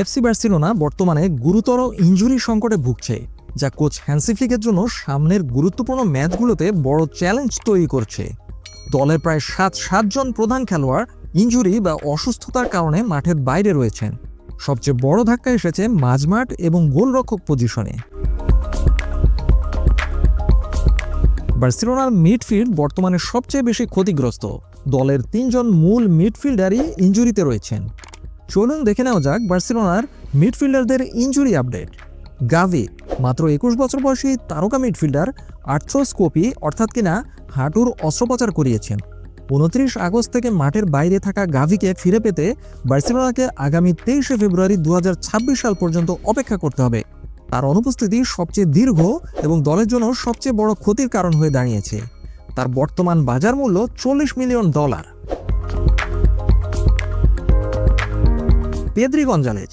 FC Barcelona বর্তমানে গুরুতর injury সংকটে ভুগছে, যা কোচ হ্যান্সিফ্লিকের জন্য সামনের গুরুত্বপূর্ণ ম্যাচগুলোতে বড় চ্যালেঞ্জ তৈরি করছে। দলের প্রায় সাত সাতজন প্রধান খেলোয়াড় ইনজুরি বা অসুস্থতার কারণে মাঠের বাইরে রয়েছেন। সবচেয়ে বড় ধাক্কা এসেছে মাঝমাঠ এবং গোলরক্ষক পজিশনে। বার্সেলোনার মিডফিল্ড বর্তমানে সবচেয়ে বেশি ক্ষতিগ্রস্ত। দলের তিনজন মূল মিডফিল্ডারই ইঞ্জুরিতে রয়েছেন। চলুন দেখে নেওয়া যাক বার্সেলোনার মিডফিল্ডারদের ইঞ্জুরি আপডেট। গাভি, মাত্র একুশ বছর বয়সী তারকা মিডফিল্ডার আর্থ্রোস্কোপি অর্থাৎ কিনা হাঁটুর অস্ত্রোপচার করিয়েছেন। উনত্রিশ আগস্ট থেকে মাঠের বাইরে থাকা গাভিকে ফিরে পেতে বার্সেলোনাকে আগামী তেইশে ফেব্রুয়ারি দু হাজার ছাব্বিশ সাল পর্যন্ত অপেক্ষা করতে হবে। তার অনুপস্থিতি সবচেয়ে দীর্ঘ এবং দলের জন্য সবচেয়ে বড় ক্ষতির কারণ হয়ে দাঁড়িয়েছে। তার বর্তমান বাজার মূল্য চল্লিশ মিলিয়ন ডলার। পেদ্রি গঞ্জালেজ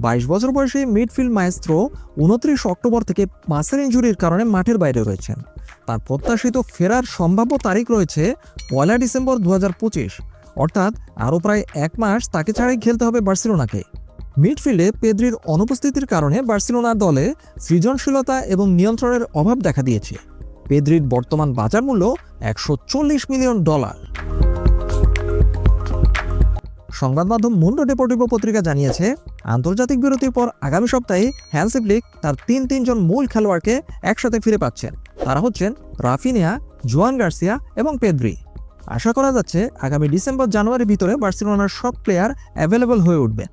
বাইশ বছর বয়সী মিডফিল্ড মায়েস্ত্রো উনত্রিশ অক্টোবর থেকে মাসের ইঞ্জুরির কারণে মাঠের বাইরে রয়েছেন। তার প্রত্যাশিত ফেরার সম্ভাব্য তারিখ রয়েছে পয়লা ডিসেম্বর দু হাজার পঁচিশ। অর্থাৎ আরও প্রায় এক মাস তাকে ছাড়াই খেলতে হবে বার্সেলোনাকে। মিডফিল্ডে পেদ্রির অনুপস্থিতির কারণে বার্সেলোনা দলে সৃজনশীলতা এবং নিয়ন্ত্রণের অভাব দেখা দিয়েছে। পেদ্রির বর্তমান বাজার মূল্য একশো চল্লিশ মিলিয়ন ডলার। সংবাদ মাধ্যম মুন্ডো ডেপোর্টিভো পত্রিকা জানিয়েছে, আন্তর্জাতিক বিরতির পর আগামী সপ্তাহে হ্যান্সিপ লিগ তার তিন তিনজন মূল খেলোয়াড়কে একসাথে ফিরে পাচ্ছেন। তারা হচ্ছেন রাফিনিয়া, জুয়ান গার্সিয়া এবং পেদ্রি। আশা করা যাচ্ছে, আগামী ডিসেম্বর জানুয়ারির ভিতরে বার্সিলোনার সব প্লেয়ার অ্যাভেলেবল হয়ে উঠবে।